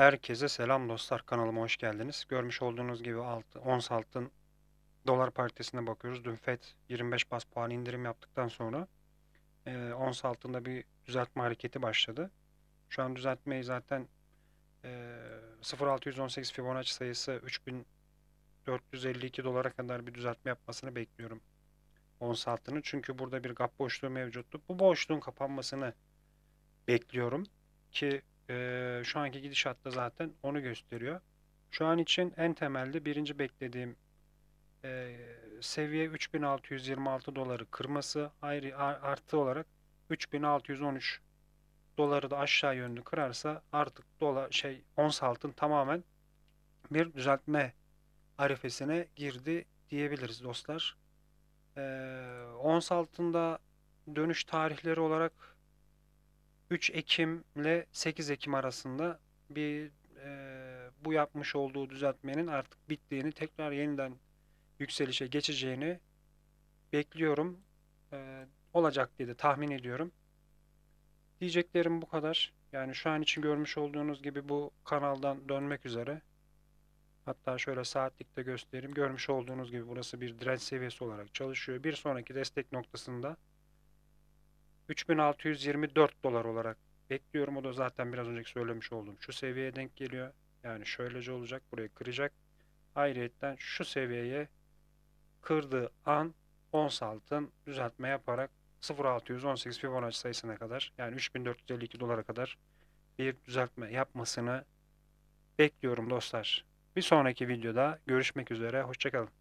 Herkese selam dostlar. Kanalıma hoş geldiniz. Görmüş olduğunuz gibi altı, ons altın dolar paritesine bakıyoruz. Dün FED 25 bas puan indirim yaptıktan sonra e, ons altında bir düzeltme hareketi başladı. Şu an düzeltmeyi zaten e, 0.618 Fibonacci sayısı 3452 dolara kadar bir düzeltme yapmasını bekliyorum ons altının. Çünkü burada bir gap boşluğu mevcuttu. Bu boşluğun kapanmasını bekliyorum ki ee, şu anki gidişatta zaten onu gösteriyor. Şu an için en temelde birinci beklediğim e, seviye 3626 doları kırması ayrı ar- artı olarak 3613 doları da aşağı yönlü kırarsa artık dolar şey ons altın tamamen bir düzeltme arifesine girdi diyebiliriz dostlar. Ee, ons altında dönüş tarihleri olarak 3 Ekim ile 8 Ekim arasında bir e, bu yapmış olduğu düzeltmenin artık bittiğini, tekrar yeniden yükselişe geçeceğini bekliyorum. E, olacak diye de tahmin ediyorum. Diyeceklerim bu kadar. Yani şu an için görmüş olduğunuz gibi bu kanaldan dönmek üzere. Hatta şöyle saatlikte göstereyim. Görmüş olduğunuz gibi burası bir direnç seviyesi olarak çalışıyor. Bir sonraki destek noktasında 3624 dolar olarak bekliyorum. O da zaten biraz önceki söylemiş olduğum şu seviyeye denk geliyor. Yani şöylece olacak. Burayı kıracak. Ayrıyetten şu seviyeye kırdığı an ons altın düzeltme yaparak 0.618 Fibonacci sayısına kadar yani 3452 dolara kadar bir düzeltme yapmasını bekliyorum dostlar. Bir sonraki videoda görüşmek üzere. Hoşçakalın.